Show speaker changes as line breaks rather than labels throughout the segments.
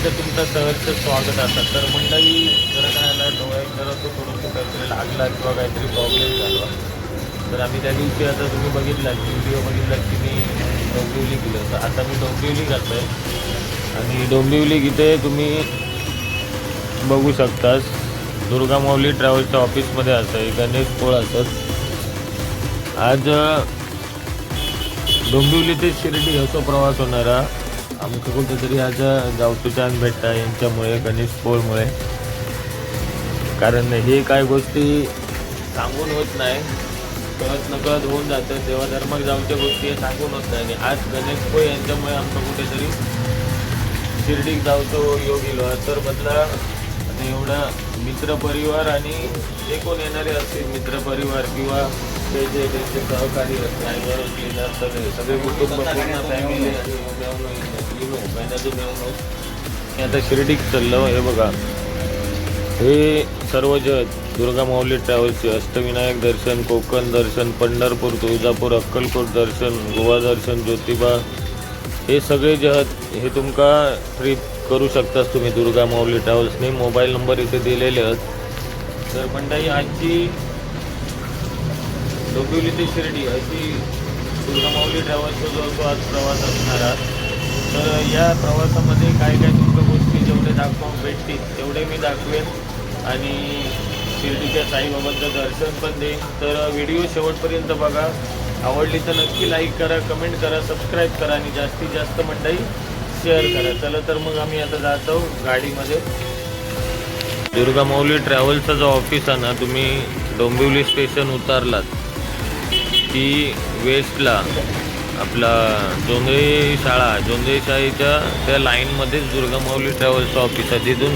इथं तुमचं सहर्ष स्वागत असतात तर मंडळी जर काय आला डोळ्यात जर तो थोडंसं काहीतरी लागला किंवा काहीतरी प्रॉब्लेम झाला. तर आम्ही त्या दिवशी आता तुम्ही बघितला की व्हिडिओ बघितला की मी डोंबिवली गेलो तर आता मी डोंबिवली जातो आहे आणि डोंबिवली इथे तुम्ही बघू शकतास दुर्गा माऊली ट्रॅव्हल्सच्या ऑफिसमध्ये असं आहे गणेश पोळ असत आज डोंबिवली ते शिर्डी असो प्रवास होणारा. आमचं कुठेतरी आज गावतुचान भेटता यांच्यामुळे गणेश पोळमुळे. कारण हे काय गोष्टी सांगून होत नाही. कळत नकळत होऊन जातं. तेव्हा धर्मक जाऊच्या गोष्टी हे सांगून होत नाही. आणि आज गणेश पोळ यांच्यामुळे आमचं कुठेतरी शिर्डीक जाऊचो योग येलो तर बदला एवढा मित्रपरिवार आणि जे कोण येणारे असतील मित्रपरिवार किंवा ते जे त्यांचे सहकारी ड्रायव्हर क्लिनर सगळे सगळे कुटुंब पूर्ण फॅमिली महिन्यातून येऊन मी आता शिर्डीत चाललो हे बघा. हे सर्व जग दुर्गा माऊली ट्रॅव्हल्सचे अष्टविनायक दर्शन कोकण दर्शन पंढरपूर तुळजापूर अक्कलकोट दर्शन गोवा दर्शन ज्योतिबा हे सगळे जहत हे तुमका ट्रिप करू शकतास तुम्ही दुर्गा माऊली ट्रॅव्हल्सने मोबाईल नंबर इथे दिलेले आहेत. तर मंडळी आजची डोंबिवली ते शिर्डी अशी दुर्गमावली ट्रॅव्हल्सचा जो तो आज प्रवास असणार आहात तर या प्रवासामध्ये काय काय तुमच्या गोष्टी जेवढे दाखवा भेटतील तेवढे मी दाखवेन. आणि शिर्डीच्या साईबाबांचं दर्शन पण देईन. तर व्हिडिओ शेवटपर्यंत बघा. आवडली तर नक्की लाईक करा कमेंट करा सबस्क्राईब करा आणि जास्तीत जास्त मंडळी शेअर करा. चला तर मग आम्ही आता जातो गाडीमध्ये. दुर्गामौली ट्रॅव्हल्सचं जो ऑफिस आहे ना तुम्ही डोंबिवली स्टेशन उतारलात. की वेस्टला आपला जोंधळी शाळा जोंधळी शाळेच्या त्या लाईनमध्येच दुर्गामौली ट्रॅव्हल्सचं ऑफिस आहे. तिथून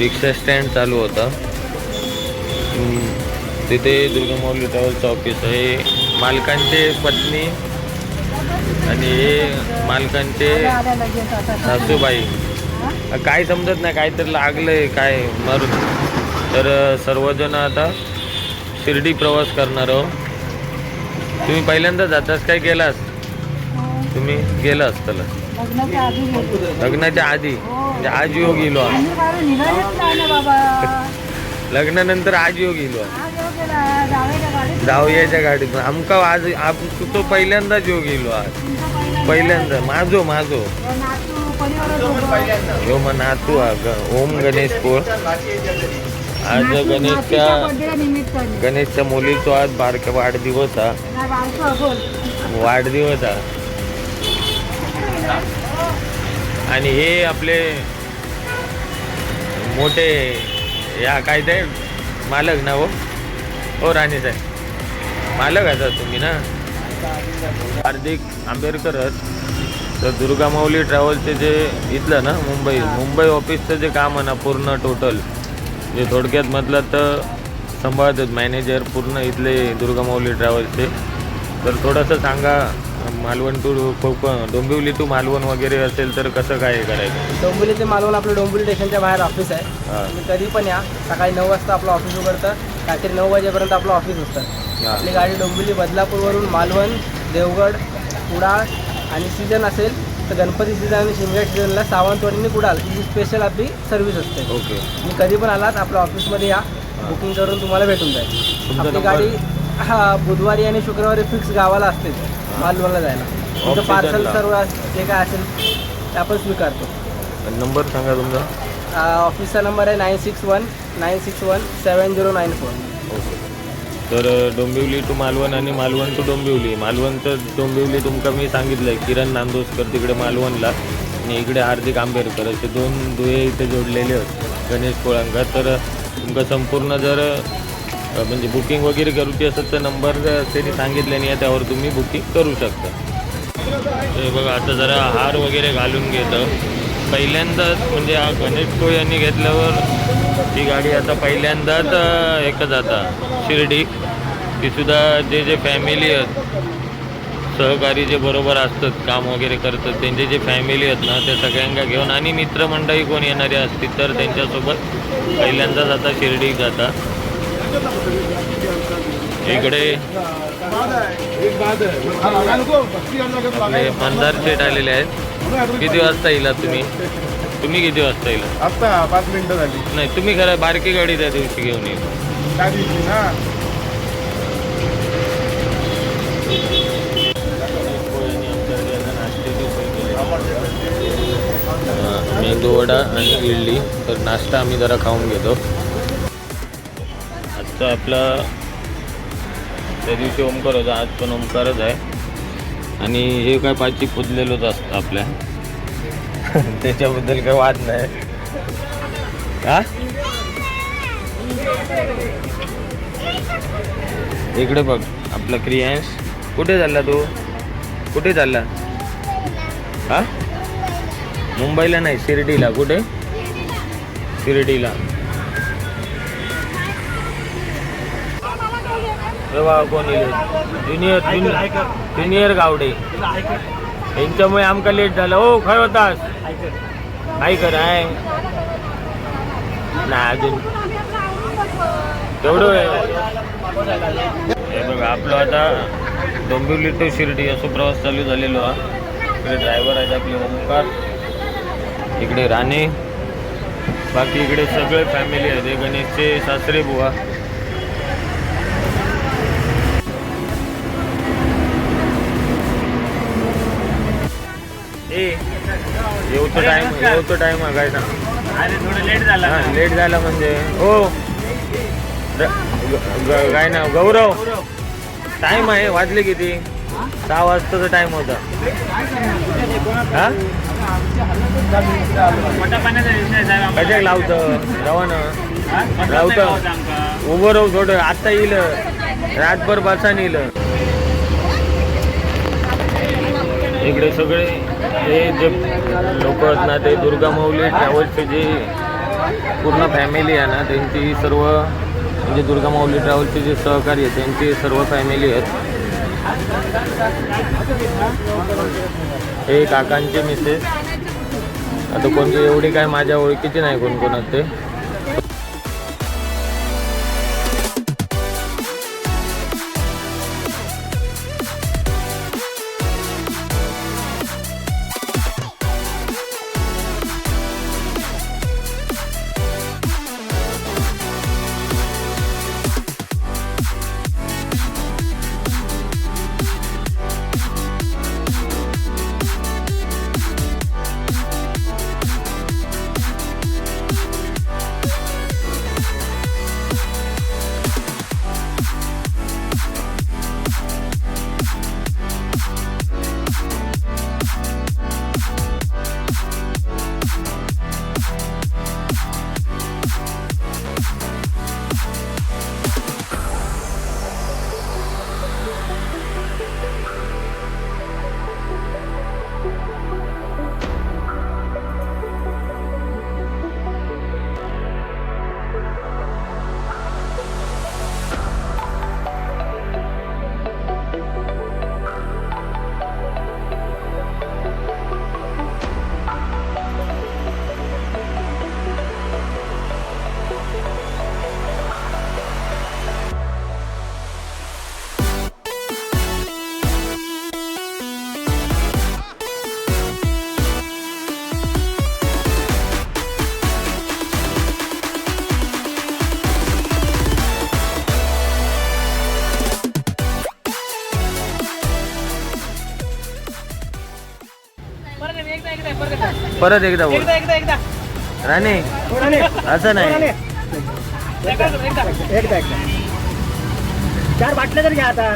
रिक्षा स्टँड चालू होता. तिथे दुर्गामौली ट्रॅव्हल्सचं ऑफिस आहे. मालकांचे पत्नी आणि हे मालकांचे सासूबाई. काय समजत नाही काहीतरी लागलंय काय मरून. तर सर्वजण आता शिर्डी प्रवास करणार आहोत. तुम्ही पहिल्यांदा जातास काय केलास तुम्ही गेलास त्याला
लग्नाच्या आधी गेलो.
लग्नाच्या आधी? म्हणजे आज योग गेलो आम्ही.
आम्ही बाहेर निघालेच नाही ना बाबा.
लग्नानंतर आज योग गेलो
आज येऊ गेला, गाडीत.
गाडीत. आमका आज आप तो पहिल्यांदाच योग गेलो आज
तुमचा पहिला
पहिल्यांदा. माझो माझो.
हे नातू होतो.
ह्यो मग नातू हा ग- ओम गणेश पोळ. आज गणेशच्या. गणेशच्या मुलीचो आज बारका वाढदिवस हा. वाढदिवस हा आणि हे आपले मोठे या काय ते मालक ना हो हो राणे साहेब मालक आता तुम्ही ना हार्दिक आंबेडकर आहेत. तर दुर्गा माऊली ट्रॅव्हलचे जे इथलं ना मुंबई मुंबई ऑफिसचं जे काम आहे ना पूर्ण टोटल जे थोडक्यात म्हटलं तर सांभाळतात मॅनेजर पूर्ण इथले दुर्गा माऊली ट्रॅव्हल्सचे तर थोडंसं सांगा मालवण टू कोकण डोंबिवली टू मालवण वगैरे असेल तर कसं काय करायचं?
डोंबिवली ते मालवण आपलं डोंबिवली स्टेशनच्या बाहेर ऑफिस आहे. तुम्ही कधी पण या. सकाळी नऊ वाजता आपलं ऑफिस उघडतं. रात्री नऊ वाजेपर्यंत आपलं ऑफिस असतं. आपली गाडी डोंबिवली बदलापूरवरून मालवण देवगड कुडाळ आणि सीझन असेल तर गणपती सीझन आणि शिमगा सीझनला सावंतवाडी कुडाळ ही स्पेशल आपली सर्व्हिस असते.
ओके.
तुम्ही कधी पण आलात आपल्या ऑफिसमध्ये या. बुकिंग करून तुम्हाला भेटून जाईल. आपली? गाडी हा बुधवारी आणि शुक्रवारी फिक्स गावाला असते. मालवणला जायला. तुमचं पार्सल. सर्व जे काय असेल ते आपण स्वीकारतो.
नंबर सांगा तुमचा.
ऑफिसचा नंबर आहे nine six one nine six one seven zero nine four
okay तर डोंबिवली टू मालवण आणि मालवण टू डोंबिवली. मालवण तर डोंबिवली तुमका मी सांगितलं आहे किरण नांदोसकर तिकडे मालवणला आणि इकडे हार्दिक आंबेडकर असे दोन दुहे इथे जोडलेले आहेत गणेश कोळंका तर तुमका संपूर्ण जर म्हणजे बुकिंग वगैरे करूची असेल तर नंबर त्यांनी सांगितले नाही आहे त्यावर तुम्ही बुकिंग करू शकता. हे बघा आता जरा हार वगैरे घालून घेतं. पहिल्यांदाच म्हणजे हा गणेश कोळी यांनी घेतल्यावर ही गाडी आता पहिल्यांदाच एकच आता शिर्डी. ती सुद्धा जे जे फॅमिली आहेत सहकारी जे बरोबर असतात काम वगैरे करतात त्यांचे जे फॅमिली आहेत ना ते सगळ्यांना घेऊन आणि मित्रमंडळी कोण येणारे असतील तर त्यांच्यासोबत पहिल्यांदाच आता शिर्डी जाता. इकडे मंदार सेट आलेले आहेत. किती वाजता येईल तुम्ही? तुम्ही किती वाजता येईल?
आत्ता पाच मिनिटं झाली.
नाही तुम्ही खरं बारकी गाडी त्या दिवशी घेऊन येईल.
त्या दिवशी ना?
मेंदू वडा आणि इडली. तर नाश्ता आम्ही जरा खाऊन घेतो. आजचा आपला त्या दिवशी ओमकार होता आज पण ओमकारच आहे. आणि हे काय पाची पुजलेलोच असतं आपल्या. त्याच्याबद्दल काही वाद नाही. हा? इकडे बघ आपला क्रियांश. कुठे चालला तू? कुठे चालला? हा? मुंबईला नाही शिर्डीला. कुठे? शिर्डीला. कोण ज्युनियर ज्युनियर गावडे. यांच्यामुळे आमका लेट झालं. हो खरं होतास. काय कर आहे. नाही अजून तेवढं हे बघा आपलं आता डोंबिवली टू शिर्डी असं प्रवास चालू झालेलो हा. इकडे ड्रायव्हर आहेत आपले ओंकार इकडे राणे बाकी इकडे सगळे फॅमिली आहेत. गणेशचे सासरे बुवा. ए येऊचं टाइम येऊचं टाइम सांग
अरे थोडं लेट झाला.
हा लेट झाला म्हणजे. हो. काय नाव? गौरव. टाइम आहे वाजले किती? सहा वाजताचा टाइम होता. हा? कशाक लावतं? रवानं. लावतं. उभं राहू थोडं. आत्ता येईल. रातभर बसाने येईल इकडे सगळे हे जे लोक आहेत ना ते दुर्गा माऊली ट्रॅव्हल्सचे जे पूर्ण फॅमिली आहे ना त्यांची सर्व म्हणजे दुर्गा माऊली ट्रॅव्हल्सचे जे सहकारी आहेत त्यांची सर्व फॅमिली आहेत. हे काकांचे मिसेस आता कोणते एवढी काय माझ्या ओळखीची नाही कोण कोण ते. परत एकदा बोल.
एकदा एकदा एकदा.
राणे असं नाही.
एकदा एकदा. चार बाटल्या तर घ्या आता.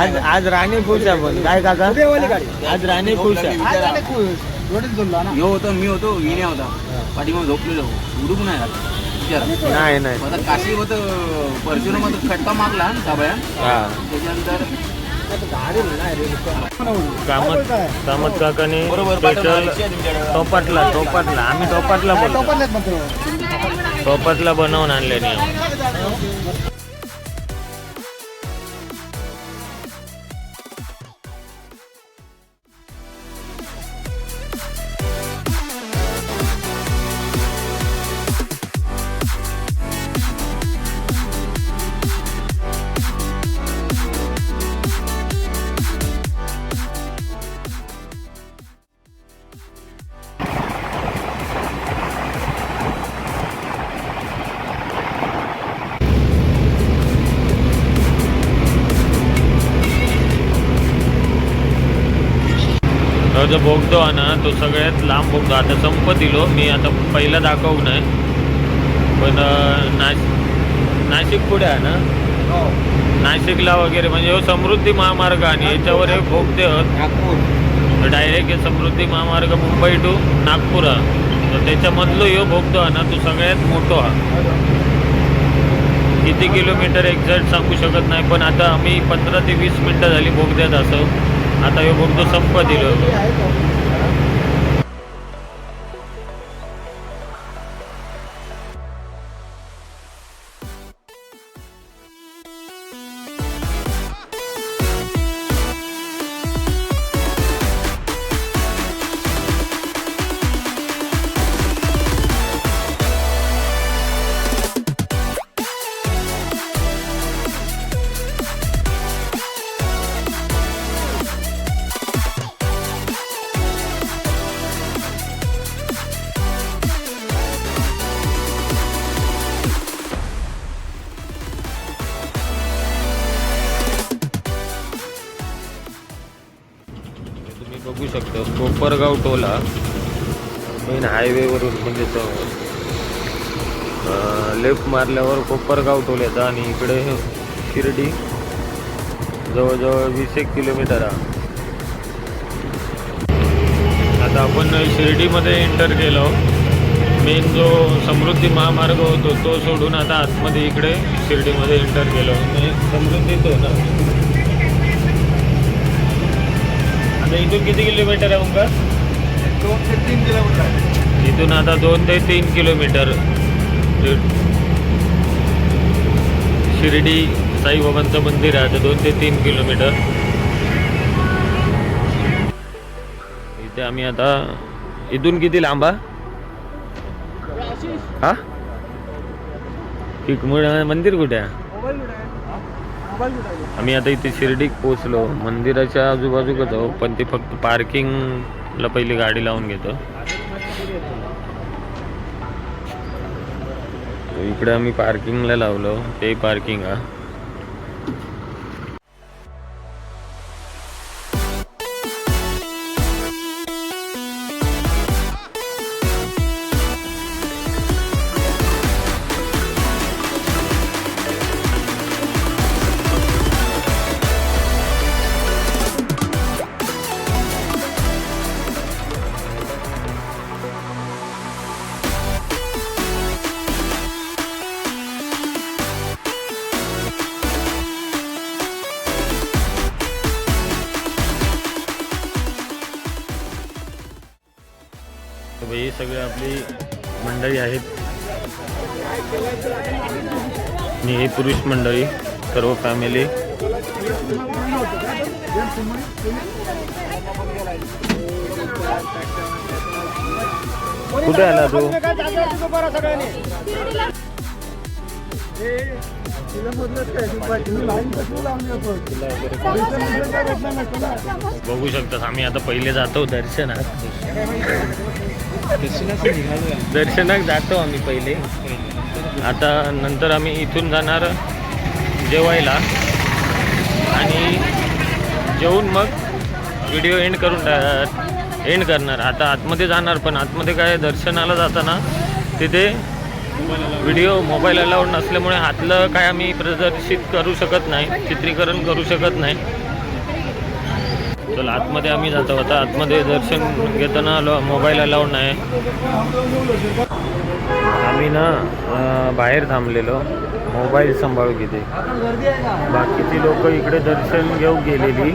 आज आज राणे खुश आहे पण. काय काका? आज राणे खुश आहे.
यो होतो मी होतो विण्या होता. पाठीमाग झोपलेलो. उडूक नाही विचारा.
नाही नाही.
आता काशी होतं परशुराम होतं खटका मारला साबळ्या
हा.
त्याच्यानंतर
कामत कामत काकाने
बरोबर
स्पेशल. टोपाटला टोपाटला. आम्ही टोपाटला बोलतो. टोपाटला बनवून आणले नाही जो बोगदो आहे ना तो सगळ्यात लांब बोगदो आता संप दिलो. मी आता पहिला दाखवू नाही. पण नाश नाशिक पुढे आहे ना? नाशिकला वगैरे म्हणजे हो समृद्धी महामार्ग आणि याच्यावर हे आहेत
नागपूर.
डायरेक्ट हे समृद्धी महामार्ग मुंबई टू नागपूर हा तर त्याच्यामधलो ह्यो भोगतो हा ना तो सगळ्यात मोठो हा किती किलोमीटर एक्झॅक्ट सांगू शकत नाही पण आता आम्ही पंधरा ते वीस मिनटं झाली बोगद्यात असं. आता ह्यो बोगदो संप दिलो कोपरगाव टोला. मेन हायवेवरून म्हणजे लेफ्ट मारल्यावर कोपरगाव टोल येतं आणि इकडे शिर्डी. जवळजवळ वीस एक किलोमीटर आहे. आता आपण शिर्डीमध्ये एंटर केलो. मेन जो समृद्धी महामार्ग होतो तो सोडून आता आतमध्ये इकडे शिर्डीमध्ये एंटर केलो. समृद्धीत समृद्धी तो ना. आता इथून किती किलोमीटर आहे ओंकार
दोन ते तीन किलोमीटर
इथून आता दोन ते तीन किलोमीटर. शिर्डी साईबाबांचं मंदिर आहे तर दोन ते तीन किलोमीटर. इथे आम्ही आता इथून किती लांबा हा? मंदिर कुठे आहे? आम्ही आता इथे शिर्डीक पोचलो मंदिराच्या आजूबाजूकच आहो पण ते फक्त पार्किंगला पहिली गाडी लावून घेतो. इकडे आम्ही पार्किंगला लावलो. ते पार्किंग हा मंडळी आहेत. आणि हे पुरुष मंडळी सर्व फॅमिली कुठे आला तू? बघू शकतात आम्ही आता पहिले जातो दर्शनात. दर्शनात जातो आम्ही पहिले. आता नंतर आम्ही इथून जाणार जेवायला. आणि जेवून मग व्हिडिओ एंड करून टा एंड करणार. आता आतमध्ये जाणार पण आतमध्ये काय दर्शनाला जाताना तिथे व्हिडिओ मोबाईल अलाउड नसल्यामुळे हातलं काय आम्ही प्रदर्शित करू शकत नाही चित्रीकरण करू शकत नाही. चला आतमध्ये आम्ही जातो. आता आतमध्ये दर्शन घेताना मोबाईल अलाउड नाही. आम्ही ना बाहेर थांबलेलो. मोबाईल सांभाळू घेते बाकीची लोक इकडे दर्शन घेऊ गेलेली.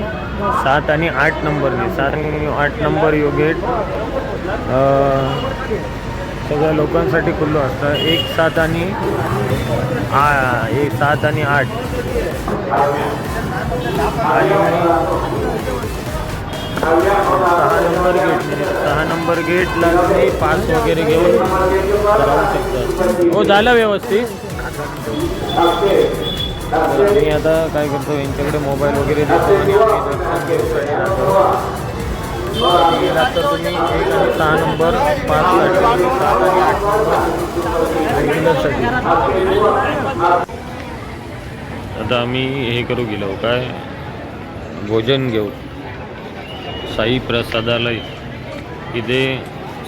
सात आणि आठ नंबरने. सात आणि आठ नंबर योगेट सगळ्या लोकांसाठी खुल्लं असतं. एक सात आणि आ एक सात आणि आठ. आणि सहा नंबर गेट सहा नंबर गेटला तुम्ही पास वगैरे घेऊन राहू शकता. हो झालं व्यवस्थित. तर आम्ही आता काय करतो यांच्याकडे मोबाईल वगैरे देतो आणि तर. तुम्ही एक आणि सहा नंबर पाचसाठी आणि सात आणि आठ नंबर रेग्युलरसाठी आता आम्ही हे करू गेलो काय? भोजन घेऊ. साई प्रसादालय. इथे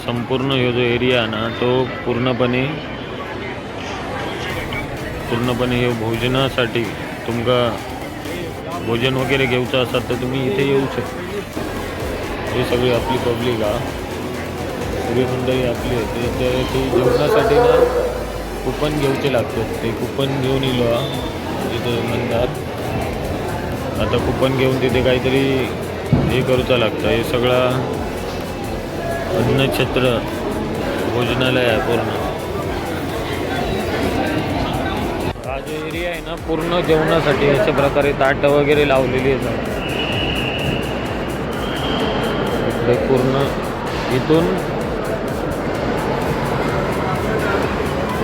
संपूर्ण हा जो एरिया ना तो पूर्णपणे पूर्णपणे हे भोजनासाठी तुमका भोजन वगैरे घेऊचं असाल तर तुम्ही इथे येऊ शकता. हे सगळी आपली पब्लिक हा. सगळी मंडळी आपली आहे. ते ते जेवणासाठी ना कुपन घेऊचे लागतात. ते कुपन घेऊन येलो हा. तिथे म्हणतात. आता कुपन घेऊन तिथे काहीतरी हे करूचा लागतं. हे सगळं अन्नक्षेत्र भोजनालय आहे पूर्ण. हा जो एरिया आहे ना पूर्ण जेवणासाठी अशा प्रकारे ताट वगैरे लावलेली आहेत. पूर्ण इथून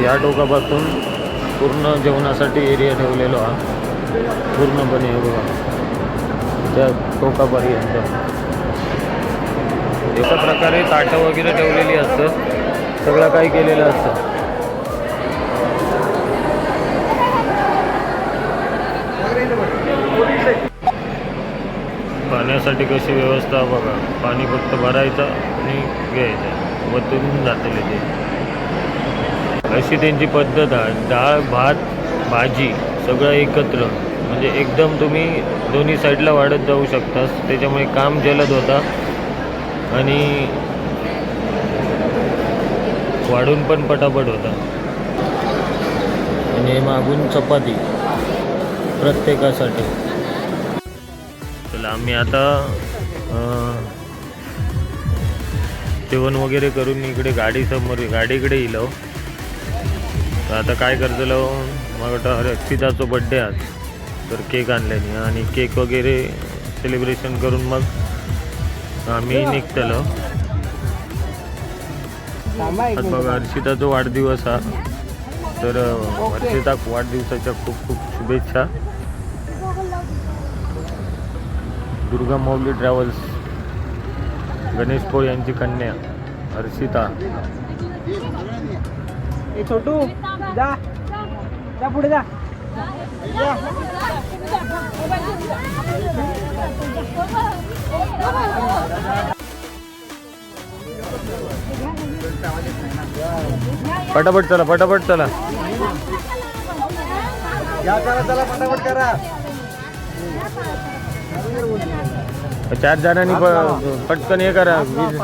या टोकापासून पूर्ण जेवणासाठी एरिया ठेवलेलो हा. पूर्णपणे बघा त्या टोकापर्यंत एका प्रकारे ताटं वगैरे ठेवलेली असतात सगळं काही केलेलं असतं. पाण्यासाठी कशी व्यवस्था बघा. पाणी फक्त भरायचं आणि घ्यायचं. वतून जातले ते अशी त्यांची पद्धत आहे. डाळ भात भाजी सगळं एकत्र. म्हणजे एकदम तुम्ही दोन्ही साईडला वाढत जाऊ शकतास त्याच्यामुळे काम जलद होता. आणि वाढून पण पटापट होता. आणि मागून चपाती. प्रत्येकासाठी. चला आम्ही आता जेवण वगैरे करून इकडे गाडी समोर गाडीकडे येलो हो. तर आता काय करतलो? मग वाटतं रक्षिताचो बड्डे आज. तर केक आणल्याने आणि केक वगैरे सेलिब्रेशन करून मग आम्ही निघतलो. बघा हर्षिताचा वाढदिवस हा. तर अं, हर्षिताक वाढदिवसाच्या खूप खूप शुभेच्छा. दुर्गा मौली ट्रॅव्हल्स गणेश पोळ यांची कन्या हर्षिता.
छोटू जा. जा पुढे जा.
पटापट चला पटापट चला.
या करा चला फटाफट करा.
चार जणांनी पटकन हे करा. वीस-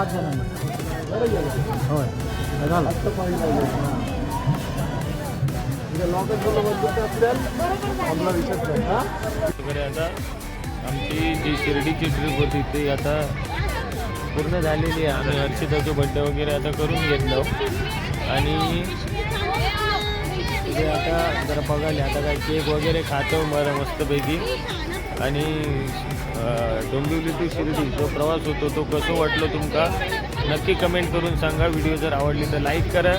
वगैरे आता आमची जी शिर्डीची ट्रिप होती ती आता पूर्ण झालेली आहे. आम्ही हर्षिताचे बड्डे वगैरे आता करून घेतलो. आणि आता जरा बघायला आता काय केक वगैरे खातो बरं मस्तपैकी. आणि डोंबिवली टू शिर्डी जो प्रवास होतो तो कसं वाटलो तुमका? नक्की कमेंट करून सांगा. व्हिडिओ जर आवडली तर लाईक करा.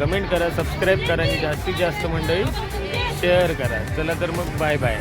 कमेंट करा सबस्क्राईब करा आणि जास्तीत जास्त मंडळी शेअर करा. चला तर मग बाय बाय